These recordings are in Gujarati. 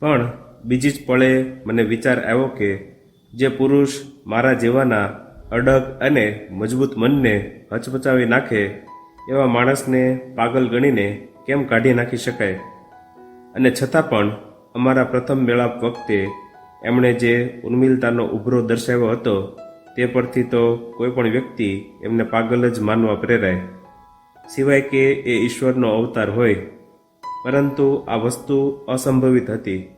પણ બીજી જ પળે મને વિચાર આવ્યો કે જે પુરુષ મારા જેવાના અડગ અને મજબૂત મનને હચમચાવી નાખે એવા માણસને પાગલ ગણીને કેમ કાઢી નાખી શકાય? અને છતાં પણ અમારા પ્રથમ મેળાપ વખતે એમણે જે ઉર્મિલતાનો ઉભરો દર્શાવ્યો હતો, તે પરથી તો કોઈ પણ વ્યક્તિ એમને પાગલ જ માનવા પ્રેરાય. સિવાય કે એ ઈશ્વરનો અવતાર હોય પરંતુ આ વસ્તુ અસંભવિત હતી.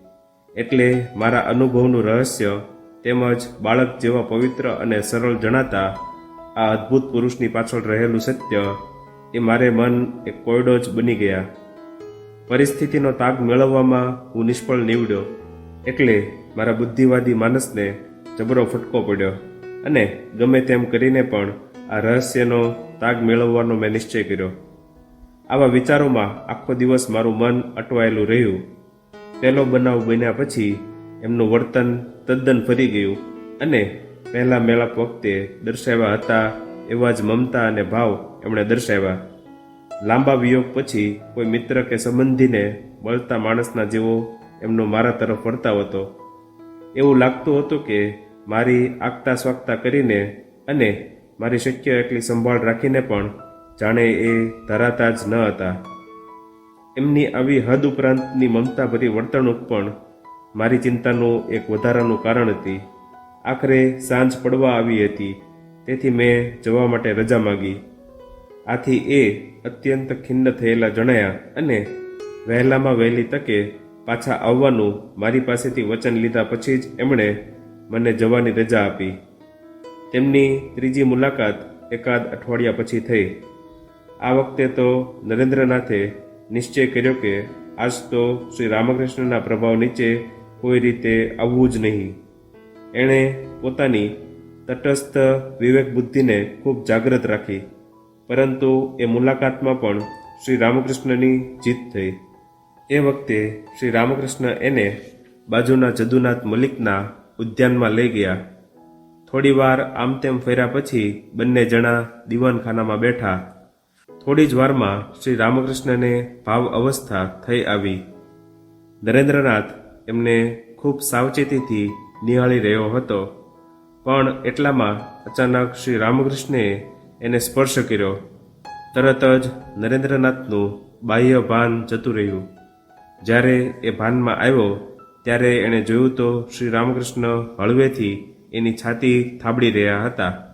એટલે મારા અનુભવનું રહસ્ય તેમજ બાળક જેવા પવિત્ર અને સરળ જણાતા આ અદ્ભુત પુરુષની પાછળ રહેલું સત્ય એ મારે મન એક કોયડો જ બની ગયા. પરિસ્થિતિનો તાગ મેળવવામાં હું નિષ્ફળ નીવડ્યો. એટલે મારા બુદ્ધિવાદી માનસને જબરો ફટકો પડ્યો અને ગમે તેમ કરીને પણ આ રહસ્યનો તાગ મેળવવાનો મેં નિશ્ચય કર્યો. આવા વિચારોમાં આખો દિવસ મારું મન અટવાયેલું રહ્યું. પહેલો બનાવ બન્યા પછી એમનું વર્તન તદ્દન ફરી ગયું અને પહેલા મેળાપ વખતે દર્શાવ્યા હતા એવા જ મમતા અને ભાવ એમણે દર્શાવ્યા. લાંબા વિયોગ પછી કોઈ મિત્ર કે સંબંધીને બળતા માણસના જેવો એમનો મારા તરફ વર્તાવ હતો. એવું લાગતું હતું કે મારી આગતા સ્વાગતા કરીને અને મારી શક્ય એટલી સંભાળ રાખીને પણ જાણે એ ધરાતા જ ન હતા. એમની આવી હદ ઉપરાંતની મમતાભરી વર્તણૂક પણ મારી ચિંતાનું એક વધારાનું કારણ હતી. આખરે સાંજ પડવા આવી હતી, તેથી મેં જવા માટે રજા માંગી. આથી એ અત્યંત ખિન્ન થયેલા જણાયા અને વહેલામાં વહેલી તકે પાછા આવવાનું મારી પાસેથી વચન લીધા પછી જ એમણે મને જવાની રજા આપી. તેમની ત્રીજી મુલાકાત એકાદ અઠવાડિયા પછી થઈ. આ વખતે તો નરેન્દ્રનાથે નિશ્ચય કર્યો કે આજ તો શ્રી રામકૃષ્ણના પ્રભાવ નીચે કોઈ રીતે આવવું જ નહીં. એણે પોતાની તટસ્થ વિવેક બુદ્ધિને ખૂબ જાગૃત રાખી, પરંતુ એ મુલાકાતમાં પણ શ્રી રામકૃષ્ણની જીત થઈ. એ વખતે શ્રી રામકૃષ્ણ એને બાજુના જદુનાથ મલિકના ઉદ્યાનમાં લઈ ગયા. થોડીવાર આમ તેમ ફર્યા પછી બંને જણા દીવાનખાનામાં બેઠા થોડી જ વારમાં શ્રી રામકૃષ્ણને ભાવ અવસ્થા થઈ આવી. નરેન્દ્રનાથ એમને ખૂબ સાવચેતીથી નિહાળી રહ્યો હતો. પણ એટલામાં અચાનક શ્રી રામકૃષ્ણે એને સ્પર્શ કર્યો. તરત જ નરેન્દ્રનાથનું બાહ્ય ભાન જતું રહ્યું. જ્યારે એ ભાનમાં આવ્યો, ત્યારે એણે જોયું તો શ્રી રામકૃષ્ણ હળવેથી એની છાતી થાબડી રહ્યા હતા.